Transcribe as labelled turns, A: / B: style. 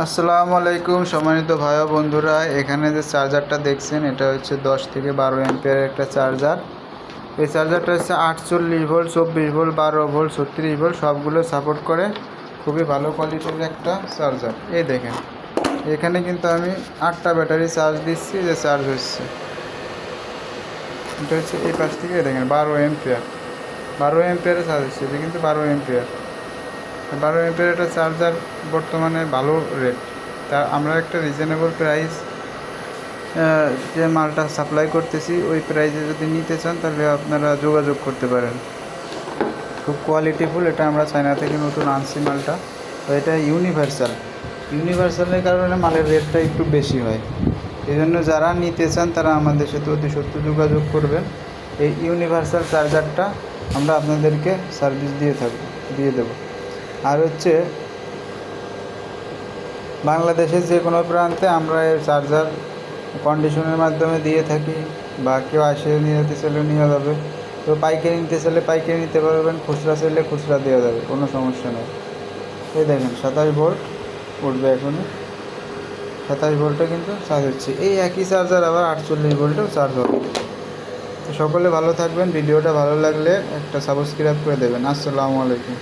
A: আসসালামু আলাইকুম সম্মানিত ভাই বন্ধুরা, এখানে যে চার্জারটা দেখছেন, এটা হচ্ছে দশ থেকে বারো অ্যাম্পিয়ারের একটা চার্জার। এই চার্জারটা হচ্ছে আটচল্লিশ ভোল্ট, চব্বিশ ভোল্ট, বারো ভোল্ট, ছত্রিশ ভোল্ট, সবগুলো সাপোর্ট করে খুবই ভালো কোয়ালিটির একটা চার্জার। এই দেখেন, এখানে কিন্তু আমি আটটা ব্যাটারি চার্জ দিচ্ছি, যে চার্জ হচ্ছে। এটা হচ্ছে এই পাশ থেকে দেখেন, বারো এম্পিয়ার বারো এম্পিয়ারে চার্জ হচ্ছে, এটা কিন্তু বারো এম্পিয়ার বারো এম্পিয়ার একটা চার্জার বর্তমানে ভালো রেট তা আমরা একটা রিজনেবল প্রাইস যে মালটা সাপ্লাই করতেছি, ওই প্রাইসে যদি নিতে চান, তাহলে আপনারা যোগাযোগ করতে পারেন। খুব কোয়ালিটিফুল এটা আমরা চায়না থেকে নতুন আনছি মালটা। তো এটা ইউনিভার্সাল ইউনিভার্সালের কারণে মালের রেটটা একটু বেশি হয়। এই জন্য যারা নিতে চান, তারা আমাদের সাথে অতি সত্য যোগাযোগ করবেন। এই ইউনিভার্সাল চার্জারটা আমরা আপনাদেরকে সার্ভিস দিয়ে থাকব দিয়ে দেবো। আর হচ্ছে বাংলাদেশের যে কোনো প্রান্তে আমরা এর চার্জার কন্ডিশনের মাধ্যমে দিয়ে থাকি বা কেউ আসে নিয়ে যেতে চাইলে নিয়ে যাবে। তো পাইকারি নিতে চাইলে পাইকারি নিতে পারবেন, খুচরা চাইলে খুচরা দেওয়া যাবে, কোনো সমস্যা নেই। এই দেখেন, সাতাশ ভোল্ট উঠবে এখনই। সাতাশ ভোল্টে কিন্তু চার্জ হচ্ছে। এই একই চার্জার আবার আটচল্লিশ ভোল্টেও চার্জ হবে। তো সকলে ভালো থাকবেন, ভিডিওটা ভালো লাগলে একটা সাবস্ক্রাইব করে দেবেন। আসসালামু আলাইকুম।